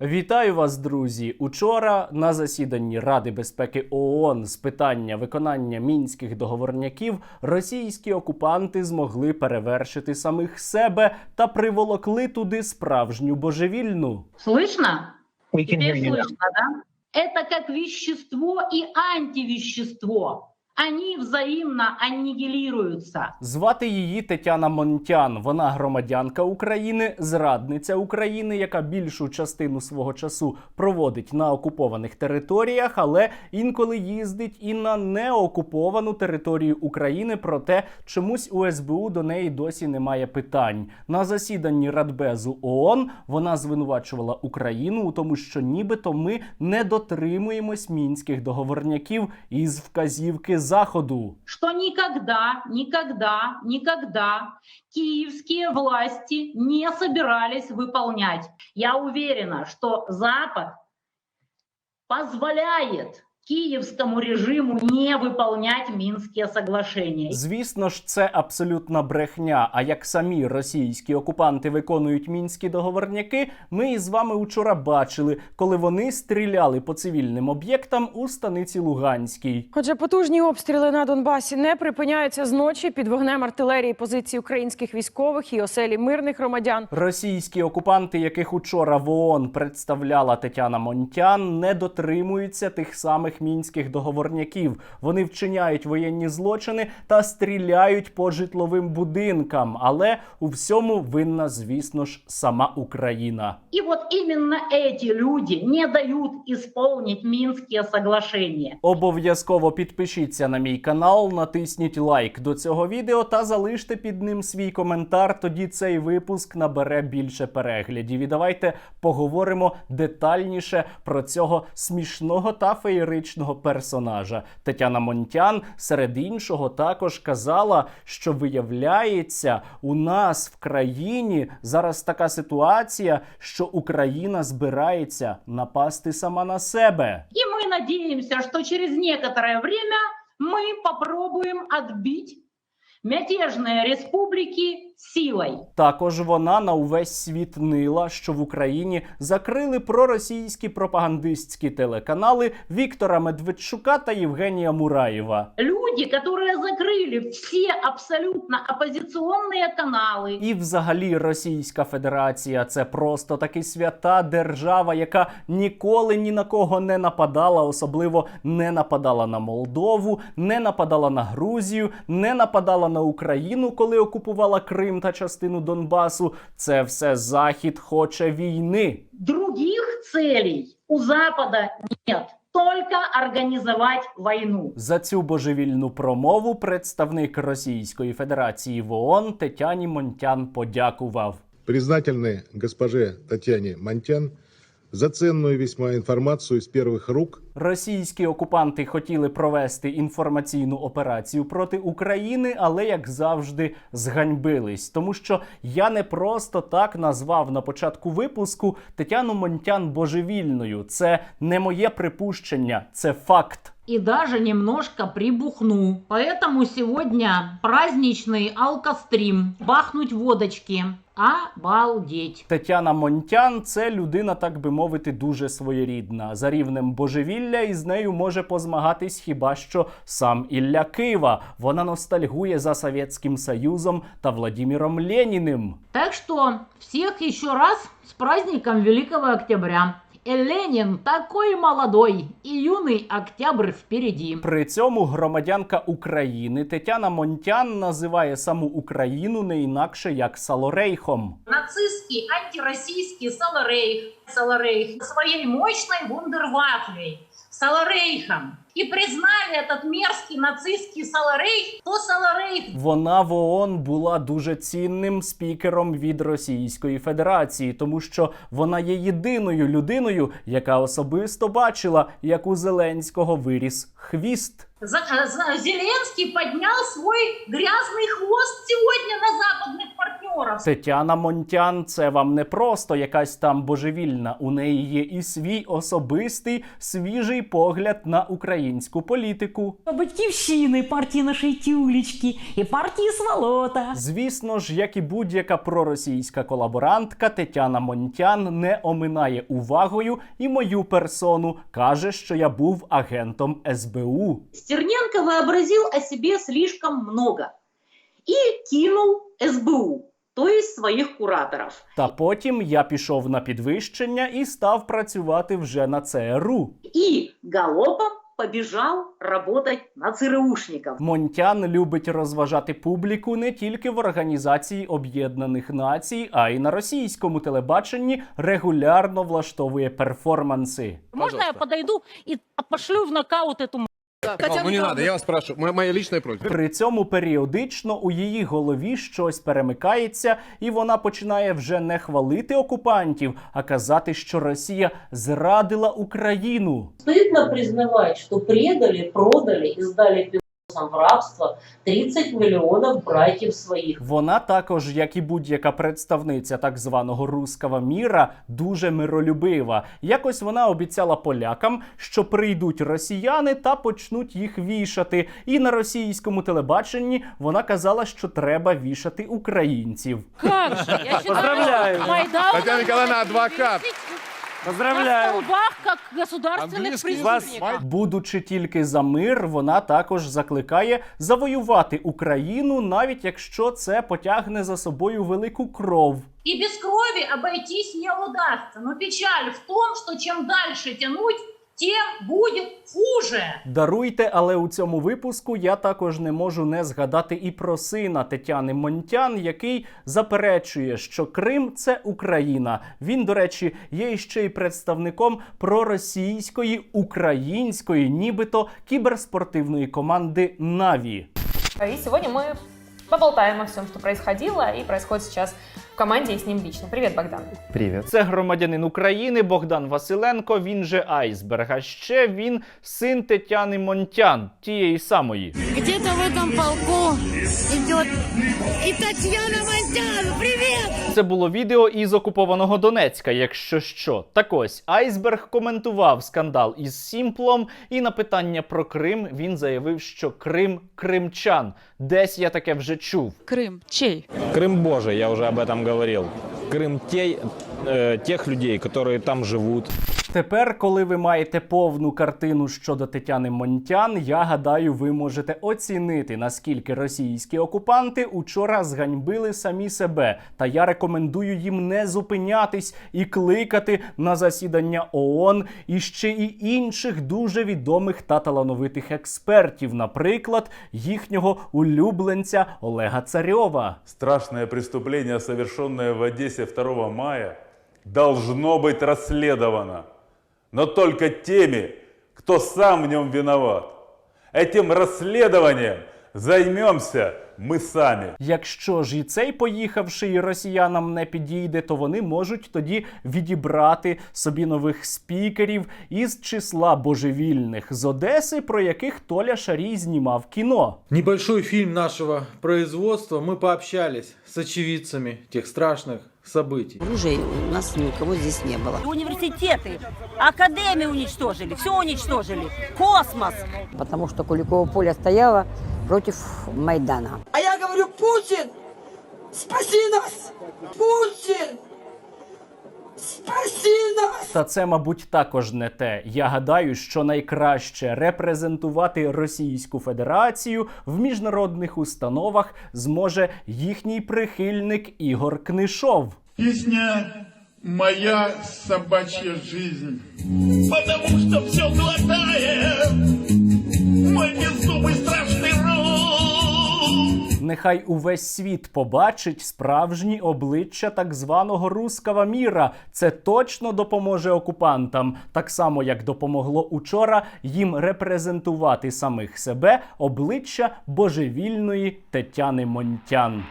Вітаю вас, друзі! Учора на засіданні Ради безпеки ООН з питання виконання мінських договорняків російські окупанти змогли перевершити самих себе та приволокли туди справжню божевільну. Слышно? We can hear Теперь you now. слышно, да? Это как вещество и антивещество. Они взаимно аннигилируются. Звати її Тетяна Монтян. Вона громадянка України, зрадниця України, яка більшу частину свого часу проводить на окупованих територіях, але інколи їздить і на неокуповану територію України. Проте чомусь у СБУ до неї досі немає питань. На засіданні Радбезу ООН вона звинувачувала Україну у тому, що нібито ми не дотримуємось мінських договорняків із вказівки Заходу. Что никогда, никогда, никогда киевские власти не собирались выполнять. Я уверена, что Запад позволяет киевскому режиму не выполнять Минские соглашения. Звісно ж, це абсолютна брехня. А як самі російські окупанти виконують мінські договорняки, ми із вами учора бачили, коли вони стріляли по цивільним об'єктам у станиці Луганській. Отже, потужні обстріли на Донбасі не припиняються зночі під вогнем артилерії позицій українських військових і оселі мирних громадян. Російські окупанти, яких учора в ООН представляла Тетяна Монтян, не дотримуються тих самих мінських договорняків. Вони вчиняють воєнні злочини та стріляють по житловим будинкам. Але у всьому винна, звісно ж, сама Україна. И вот именно эти люди не дают исполнить Минские соглашения. Обов'язково підпишіться на мій канал, натисніть лайк до цього відео та залиште під ним свій коментар. Тоді цей випуск набере більше переглядів. І давайте поговоримо детальніше про цього смішного та феєричного персонажа. Тетяна Монтян серед іншого також казала, що виявляється, у нас в країні зараз така ситуація, що Україна збирається напасти сама на себе. І ми надіємося, що через некоторое время ми спробуємо отбить мятежные республики силой. Також вона на увесь світ нила, що в Україні закрили проросійські пропагандистські телеканали Віктора Медведчука та Євгенія Мураєва. Люди, которые закрыли все абсолютно оппозиционные каналы, І, взагалі, Російська Федерація це просто таки свята держава, яка ніколи ні на кого не нападала, особливо не нападала на Молдову, не нападала на Грузію, не нападала на Україну, коли окупувала Крим та частину Донбасу. Це все Захід хоче війни. других целей у Запада нет. Только организовать войну. За цю божевільну промову представник Російської Федерації в ООН Тетяні Монтян подякував. признательны госпоже Татьяне Монтян за ценную весьма информацию из первых рук Російські окупанти хотіли провести інформаційну операцію проти України, але як завжди зганьбились, тому що я не просто так назвав на початку випуску Тетяну Монтян божевільною. Це не моє припущення, це факт. И даже немножко прибухну. Поэтому сегодня праздничный алкострим. Бахнуть водочки. Обалдеть. Тетяна Монтян це людина, так би мовити, дуже своєрідна. За рівнем божевілля із нею може позмагатись хіба що сам Ілля Кива. Вона ностальгує за Совєтським Союзом та Владіміром Леніним. Так что всех еще раз с праздником Великого Октября. И Ленин такой молодой, і юний октябрь впереді. При цьому громадянка України Тетяна Монтян називає саму Україну не інакше як Салорейхом. Нацистський антиросійський Салорейх Саларейх своєю мощною вундервафлей. Саларейхом. И признали этот мерзкий нацистский Саларейх, то Саларейх Вона в ООН була дуже цінним спікером від Російської Федерації, тому що вона є єдиною людиною, яка особисто бачила, як у Зеленського виріс хвіст. За- за- Зеленский поднял свой грязный хвост сегодня на западных партнеров. Тетяна Монтян це вам не просто якась там божевільна. У неї є і свій особистий свіжий погляд на українську політику. Батьківщини, партії нашої тюлечки і партії Сволота. Звісно ж, як і будь-яка проросійська колаборантка, Тетяна Монтян не оминає увагою і мою персону. каже, що я був агентом СБУ. Стерненко вообразил о себе слишком много и кинул СБУ, то есть своих кураторов. Та потім я пішов на підвищення і став працювати вже на ЦРУ. И галопом побежал работать на ЦРУшников. Монтян любить розважати публіку не тільки в Організації Об'єднаних Націй, а й на російському телебаченні регулярно влаштовує перформанси. Можно я подойду и пошлю в нокаут эту м***? ну не надо, я вас спрашиваю. Моя, моя личная просьба. При цьому періодично у її голові щось перемикається, і вона починає вже не хвалити окупантів, а казати, що Росія зрадила Україну. Стыдно признавать, что предали, продали и сдали в рабство 30 миллионов братьев своих. Вона також, як і будь-яка представниця так званого руского міра, дуже миролюбива. Якось вона обіцяла полякам, що прийдуть росіяни та почнуть їх вішати. І на російському телебаченні вона казала, що треба вішати українців. Как же? Я считаю, Поздравляю. Майдан Татьяна Николаевна, адвокат. На столбах, как государственных Английский преступников. Будучи тільки за мир, вона також закликає завоювати Україну, навіть якщо це потягне за собою велику кров. И без крови обойтись не удастся. Но печаль в том, что чем дальше тянуть, тем будет хуже. Даруйте, але у цьому випуску я також не можу не згадати і про сина Тетяни Монтян, який заперечує, що Крим це Україна. Він, до речі, є ще й представником проросійської української, нібито кіберспортивної команди Наві. И сегодня мы поболтаем о всем, что происходило и происходит сейчас в команде и с ним лично. Привет, Богдан. Привет. Це громадянин України Богдан Василенко. Він же Айсберг. А ще він син Тетяни Монтян, тієї самої. Где-то в этом полку идет и Татьяна Монтян. Привет! Це було відео із окупованого Донецька, якщо що. Так ось Айсберг коментував скандал із Сімплом, і на питання про Крим він заявив, що Крим кримчан. Десь я таке вже чув. Крым. Чей? Крым Божий, я уже об этом говорил. Крым те, э, тех людей, которые там живут. Тепер, коли ви маєте повну картину щодо Тетяни Монтян, я гадаю, ви можете оцінити, наскільки російські окупанти учора зганьбили самі себе. Та я рекомендую їм не зупинятись і кликати на засідання ООН і ще і інших дуже відомих та талановитих експертів, наприклад, їхнього улюбленця Олега Царьова. Страшное преступление, совершенное в Одессе 2 мая, должно быть расследовано. Но только теми, кто сам в нем виноват. Этим расследованием займемся мы сами. Якщо ж і цей поїхавши і росіянам не підійде, то вони можуть тоді відібрати собі нових спікерів із числа божевільних з Одеси, про яких Толя Шарій знімав кіно. Небольшой фильм нашего производства. Мы пообщались с очевидцами тех страшных событий. Оружия у нас ни у кого здесь не было. Университеты, академии уничтожили, все уничтожили. Космос. Потому что Куликово поле стояло против Майдана. Говорю, Путин, спаси нас! Путин, спаси нас! Та це, мабуть, також не те. Я гадаю, що найкраще репрезентувати Російську Федерацію в міжнародних установах зможе їхній прихильник Ігор Книшов. Песня «Моя собачья жизнь». Потому что все глотает мой. Нехай увесь світ побачить справжні обличчя так званого рускава міра. Це точно допоможе окупантам, так само як допомогло учора їм репрезентувати самих себе обличчя божевільної Тетяни Монтян.